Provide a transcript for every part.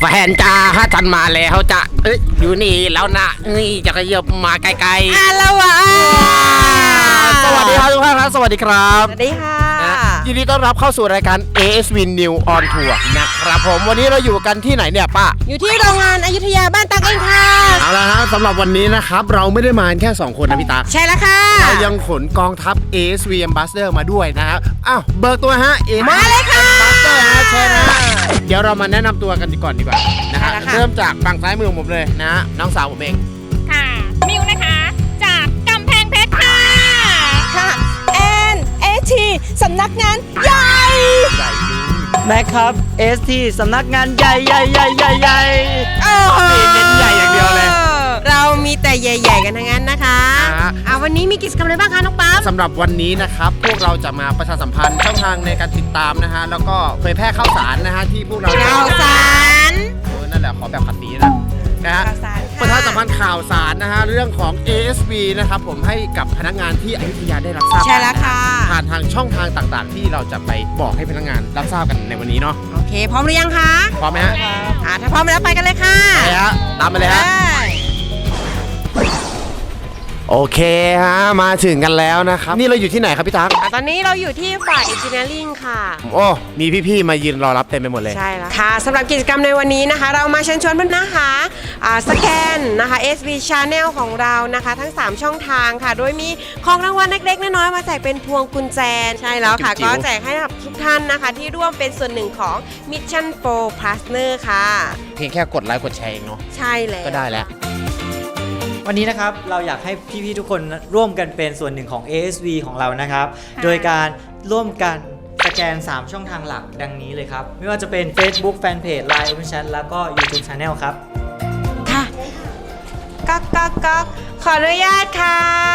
แฟนจ้าฉันมาแล้วจ้ะเอ้ยอยู่นี่แล้วนะนี่จะขยับมาไกลอาละวะๆ สวัสดีครับทุกท่านครับสวัสดีครับสวัสดีค่ะ นะยินดีต้อนรับเข้าสู่รายการ ASV New on Tour นะครับผมวันนี้เราอยู่กันที่ไหนเนี่ยป้า อยู่ที่โรงงานอยุธยาบ้านตักเองค่ะ เอาละนะสำหรับวันนี้นะครับ เราไม่ได้มาแค่ 2 คนนะพี่ตาใช่แล้วค่ะ เรายังขนกองทัพ ASV Ambassador มาด้วยนะครับอ้าวเบิกตัวฮะ ASV มาเลยค่ะ Ambassador ฮะเชิญนะ เดี๋ยวเรามาแนะนำตัวกันก่อนดีกว่านะฮะใช่แล้วค่ะ เริ่มจากฝั่งซ้ายมือของผมเลยนะฮะน้องสาวผมเอง ค่ะ มิวนะคะ จากกำแพงเพชรค่ะ ค่ะแอนเอทีสำนักงานใหญ่แม็กครับ ST สำนักงานใหญ่ใหญ่ใหญ่ใหญ่ใหญ่โอ้โหเน้นใหญ่อย่างเดียวเลย เรามีแต่ใหญ่ ๆ กันทั้งนั้นนะคะ อ่าอ่าวันนี้มีกิจกรรมอะไรบ้างคะน้องปั๊บสำหรับวันนี้นะครับพวกเราจะมาประชาสัมพันธ์ช่องทางในการติดตามนะฮะแล้วก็เผยแพร่ข่าวสารนะฮะที่พวกเราข่าวสารเออนั่นแหละขอแบบขัดสีนะนะฮะข่าวสารค่ะประชาสัมพันธ์ข่าวสารนะฮะเรื่องของ ASV นะครับผมให้กับพนักงานที่อยุธยาได้รับทราบใช่แล้วค่ะ ผ่านทางช่องทางต่างๆ ที่เราจะไปบอกให้พนักงานรับทราบกันในวันนี้เนาะโอเค พร้อมหรือยังคะพร้อมไหมฮะอ่าถ้าพร้อมแล้วไปกันเลยค่ะไปฮะตามไปเลยฮะ ได้ โอเคฮะมาถึงกันแล้วนะครับ นี่เราอยู่ที่ไหนครับพี่ตั๊กอะตอนนี้เราอยู่ที่ฝ่าย Engineering ค่ะ โอ้มีพี่ๆมายืนรอรับเต็มไปหมดเลย ใช่แล้วค่ะสำหรับกิจกรรมในวันนี้นะคะ เรามาเชิญชวนเพื่อนนะคะอ่าสแกนนะคะ SV Channel ของเรานะคะ ทั้ง 3 ช่องทางค่ะ โดยมีของรางวัลเล็กๆ น้อยๆมาแจกเป็นพวงกุญแจใช่แล้วค่ะ จิ๋วๆก็แจกให้กับทุกท่านนะคะ ที่ร่วมเป็นส่วนหนึ่งของ Mission 4 Partner ค่ะ เพียงแค่กดไลค์กดแชร์เองเนาะ ใช่แล้ว ก็ได้แล้ว วันนี้นะครับเราอยากให้พี่ๆทุกคนร่วมกันเป็นส่วนหนึ่งของ ASV ของเรานะครับ โดยการร่วมกันสแกน 3 ช่องทางหลักดังนี้เลยครับ ไม่ว่าจะเป็น Facebook Fanpage Line Open Chat แล้วก็ YouTube Channel ครับ ค่ะก๊อกก๊อกก๊อกขออนุญาตค่ะ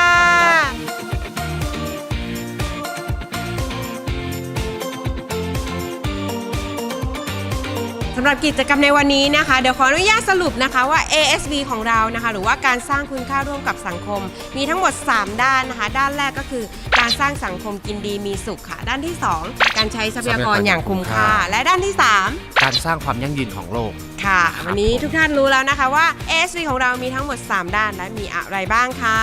สำหรับกิจกรรมในวันนี้นะคะ เดี๋ยวขออนุญาตสรุปนะคะว่า ASV ของเรานะคะ หรือว่าการสร้างคุณค่าร่วมกับสังคม มีทั้งหมด 3 ด้านนะคะ ด้านแรกก็คือการสร้างสังคมกินดีมีสุขค่ะ ด้านที่ 2 การใช้ทรัพยากรอย่างคุ้มค่า และด้านที่ 3การสร้างความยั่งยืนของโลก ค่ะ วันนี้ทุกท่านรู้แล้วนะคะว่า ASV ของเรามีทั้งหมด 3 ด้านและมีอะไรบ้างค่ะ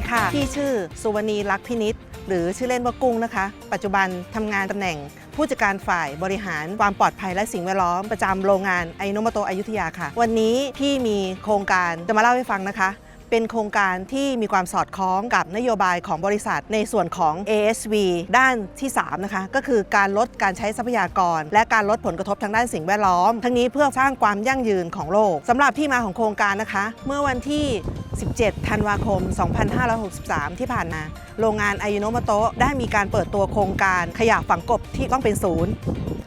ดีค่ะพี่ชื่อสุวรรณีลักษณ์พินิษหรือชื่อเล่นว่ากุ้งนะคะ ปัจจุบันทำงานตำแหน่ง ผู้จัดการฝ่ายบริหารความปลอดภัยและสิ่งแวดล้อมประจำโรงงานไอโนมโตอยุธยาค่ะ วันนี้พี่มีโครงการจะมาเล่าให้ฟังนะคะเป็นโครงการที่มีความสอดคล้องกับนโยบายของบริษัทในส่วนของ ASV ด้านที่ 3 นะคะ ก็คือการลดการใช้ทรัพยากร และการลดผลกระทบทางด้านสิ่งแวดล้อม ทั้งนี้เพื่อสร้างความยั่งยืนของโลกสำหรับที่มาของโครงการนะคะ เมื่อวันที่ 17 ธันวาคม 2563 ที่ผ่านมา โรงงานไอโนมโตะได้มีการเปิดตัวโครงการขยะฝังกบที่ต้องเป็นศูนย์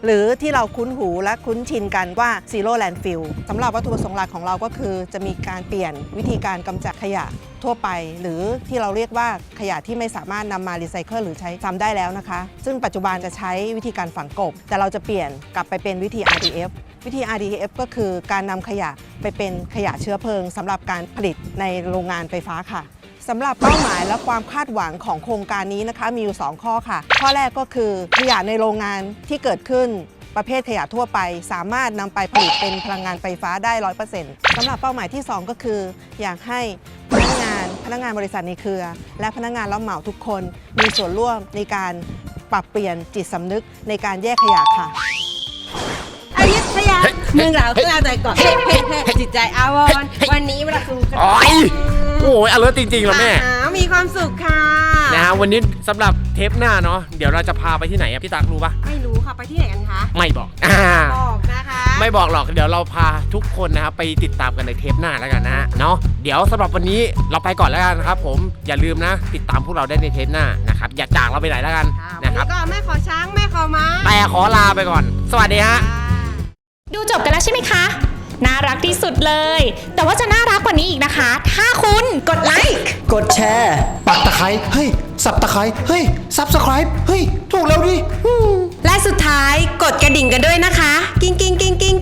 หรือที่เราคุ้นหูและคุ้นชินกันว่า Zero Landfill สำหรับวัตถุประสงค์หลักของเราก็คือ จะมีการเปลี่ยนวิธีการกำจัดขยะทั่วไป หรือที่เราเรียกว่าขยะที่ไม่สามารถนำมารีไซเคิลหรือใช้ซ้ำได้แล้วนะคะ ซึ่งปัจจุบันจะใช้วิธีการฝังกบ แต่เราจะเปลี่ยนกลับไปเป็นวิธี RDF วิธี RDF ก็คือการนำขยะไปเป็นขยะเชื้อเพลิงสำหรับการผลิตในโรงงานไฟฟ้าค่ะสำหรับเป้าหมายและความคาดหวังของโครงการนี้นะคะ มีอยู่ 2 ข้อค่ะ ข้อแรกก็คือขยะในโรงงานที่เกิดขึ้นประเภทขยะทั่วไป สามารถนำไปผลิตเป็นพลังงานไฟฟ้าได้ 100%สำหรับเป้าหมายที่ 2 ก็คือ อยากให้พนักงานพนักงานบริษัทในเครือ และพนักงานรับเหมาทุกคน มีส่วนร่วมในการปรับเปลี่ยนจิตสำนึกในการแยกขยะค่ะ อยุธยาเมืองเราก็เราใจก่อนเฮ้เฮ้เฮ้จิตใจอาวรณ์วันนี้เวลาสู่กันโอ้ยโอ้ยอเลิร์จริงๆแล้วแม่อ่ามีความสุขค่ะนะฮะวันนี้สำหรับเทปหน้าเนาะเดี๋ยวเราจะพาไปที่ไหนอะพี่ตักรู้ปะไม่รู้ค่ะไปที่ไหนกันคะไม่บอกอ่าบอกนะคะ ไม่บอกหรอกเดี๋ยวเราพาทุกคนนะครับไปติดตามกันในเทปหน้าแล้วกันนะฮะเนาะเดี๋ยวสำหรับวันนี้เราไปก่อนแล้วกันนะครับ ผมอย่าลืมนะ ติดตามพวกเราได้ในเทปหน้านะครับอย่าจากเราไปไหนแล้วกันค่ะวันนะครับนี้ก็แม่ขอช้างแม่ขอม้าแต่ขอลาไปก่อน สวัสดีฮะ ดูจบกันแล้วใช่ไหมคะ น่ารักที่สุดเลย แต่ว่าจะน่ารักกว่านี้อีกนะคะ ถ้าคุณกดไลค์ กดแชร์ ปักตะไคร้เฮ้ย สับตะไคร้เฮ้ย ซับสไครป์เฮ้ย ถูกแล้วดิ และสุดท้ายกดกระดิ่งกันด้วยนะคะ กิ้งกิ้งกิ้งกิ้ง